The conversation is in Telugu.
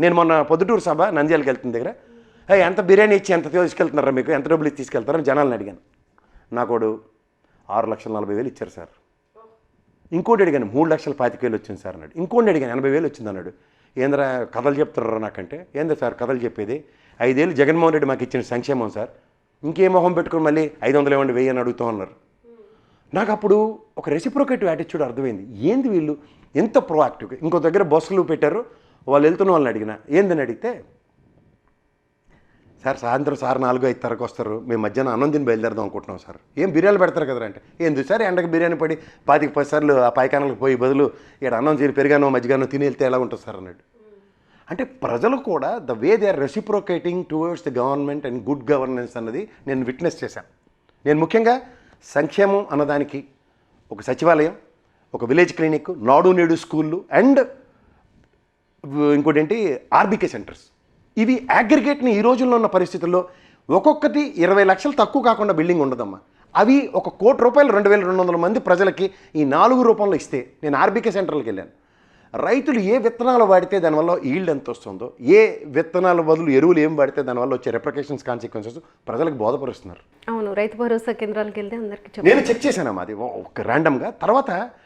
నేను మొన్న పొద్దుటూరు సభ నంద్యాలకు వెళ్తున్న దగ్గర ఎంత బిర్యానీ ఇచ్చి ఎంత తీసుకెళ్తున్నారా మీకు? ఎంత డబ్బులు ఇచ్చి తీసుకెళ్తారని జనాలను అడిగాను. నాకోడు ఆరు లక్షల నలభై వేలు ఇచ్చారు సార్. ఇంకోటి అడిగాను మూడు లక్షల పాతిక వేలు వచ్చింది సార్ అన్నాడు. ఇంకోటి అడిగాను ఎనభై వేలు వచ్చింది అన్నాడు. ఏందరా కథలు చెప్తున్నారా నాకంటే? ఏందా సార్ కథలు చెప్పేది? ఐదేళ్ళు జగన్మోహన్ రెడ్డి మాకు ఇచ్చిన సంక్షేమం సార్. ఇంకే మొహం పెట్టుకుని మళ్ళీ ఐదు వందలు ఇవ్వండి వెయ్యి అని అడుగుతూ ఉన్నారు. నాకు అప్పుడు ఒక రెసిప్రోకేటివ్ యాటిట్యూడ్ అర్థమైంది. ఏంది వీళ్ళు? ఎంత ప్రోయాక్టివ్గా ఇంకో దగ్గర బస్సులు పెట్టారు. వాళ్ళు వెళ్తున్న వాళ్ళని అడిగిన ఏందని అడిగితే సార్ సాయంత్రం సార్ నాలుగు ఐదు తరకు వస్తారు. మేము మధ్యాహ్నం అన్నం తిని బయలుదేరదాం అనుకుంటున్నాం సార్. ఏం బిర్యానీ పెడతారు కదా అంటే ఏంది సార్ ఎండకు బిర్యానీ పడి పాతిక పది సార్లు ఆ పైకానలకు పోయి బదులు ఇక్కడ అన్నం తిని పెరిగానో మజ్జిగానో తిని వెళ్తే ఎలా ఉంటుంది సార్? అన్నాడు. అంటే ప్రజలు కూడా the way they are reciprocating towards the government and good governance అన్నది నేను విట్నెస్ చేశాను. నేను ముఖ్యంగా సంక్షేమం అన్నదానికి ఒక సచివాలయం ఒక విలేజ్ క్లినిక్ నాడు నేడు స్కూళ్ళు అండ్ ఇంకోటి ఏంటి ఆర్బీకే సెంటర్స్. ఇవి అగ్రిగేట్ని ఈ రోజుల్లో ఉన్న పరిస్థితుల్లో ఒక్కొక్కటి ఇరవై లక్షలు తక్కువ కాకుండా బిల్డింగ్ ఉండదమ్మా. అవి ఒక కోటి రూపాయలు రెండు వేల రెండు వందల మంది ప్రజలకి ఈ నాలుగు రూపంలో ఇస్తే నేను ఆర్బీకే సెంటర్లకు వెళ్ళాను. రైతులు ఏ విత్తనాలు వాడితే దానివల్ల ఈల్డ్ ఎంత వస్తుందో ఏ విత్తనాల బదులు ఎరువులు ఏం వాడితే దానివల్ల వచ్చే రెప్లికేషన్స్ కాన్సిక్వెన్సెస్ ప్రజలకు బోధపరుస్తున్నారు. అవును రైతు భరోసా కేంద్రాలకు వెళ్తే అందరికి నేను చెక్ చేశాను అది ఒక ర్యాండమ్గా తర్వాత